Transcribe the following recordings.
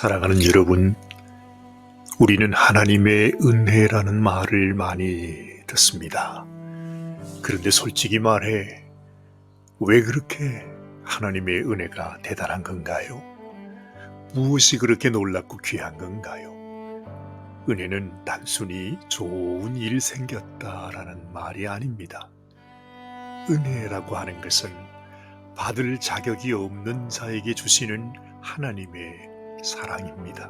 사랑하는 여러분, 우리는 하나님의 은혜라는 말을 많이 듣습니다. 그런데 솔직히 말해, 왜 그렇게 하나님의 은혜가 대단한 건가요? 무엇이 그렇게 놀랍고 귀한 건가요? 은혜는 단순히 좋은 일 생겼다라는 말이 아닙니다. 은혜라고 하는 것은 받을 자격이 없는 자에게 주시는 하나님의 사랑입니다.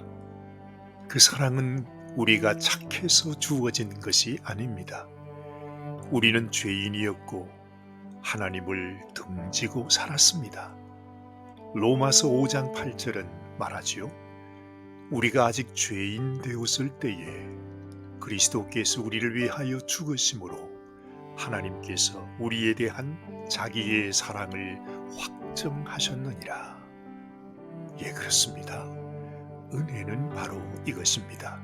그 사랑은 우리가 착해서 주어진 것이 아닙니다. 우리는 죄인이었고 하나님을 등지고 살았습니다. 로마서 5장 8절은 말하지요. 우리가 아직 죄인 되었을 때에 그리스도께서 우리를 위하여 죽으심으로 하나님께서 우리에 대한 자기의 사랑을 확정하셨느니라. 예, 그렇습니다. 은혜는 바로 이것입니다.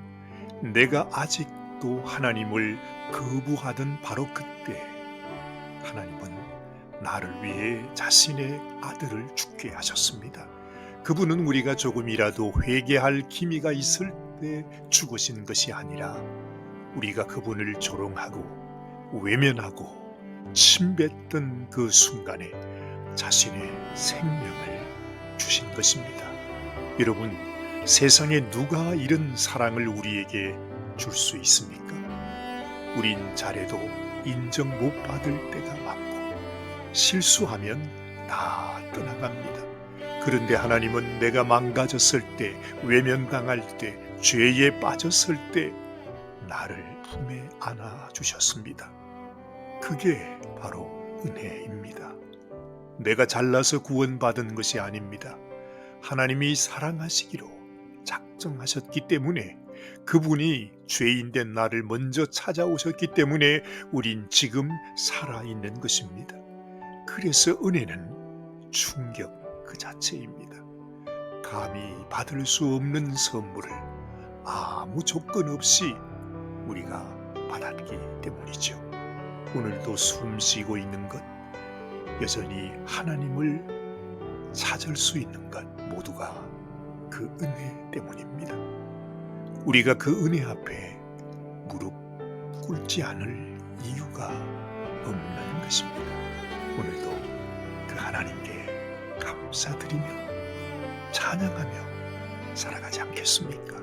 내가 아직도 하나님을 거부하던 바로 그때 하나님은 나를 위해 자신의 아들을 죽게 하셨습니다. 그분은 우리가 조금이라도 회개할 기미가 있을 때 죽으신 것이 아니라 우리가 그분을 조롱하고 외면하고 침뱉던 그 순간에 자신의 생명을 주신 것입니다. 여러분, 세상에 누가 이런 사랑을 우리에게 줄 수 있습니까? 우린 잘해도 인정 못 받을 때가 많고 실수하면 다 떠나갑니다. 그런데 하나님은 내가 망가졌을 때, 외면당할 때, 죄에 빠졌을 때 나를 품에 안아 주셨습니다. 그게 바로 은혜입니다. 내가 잘나서 구원받은 것이 아닙니다. 하나님이 사랑하시기로 작정하셨기 때문에 그분이 죄인된 나를 먼저 찾아오셨기 때문에 우린 지금 살아있는 것입니다. 그래서 은혜는 충격 그 자체입니다. 감히 받을 수 없는 선물을 아무 조건 없이 우리가 받았기 때문이죠. 오늘도 숨 쉬고 있는 것, 여전히 하나님을 찾을 수 있는 것 모두가 그 은혜 때문입니다. 우리가 그 은혜 앞에 무릎 꿇지 않을 이유가 없는 것입니다. 오늘도 그 하나님께 감사드리며 찬양하며 살아가지 않겠습니까?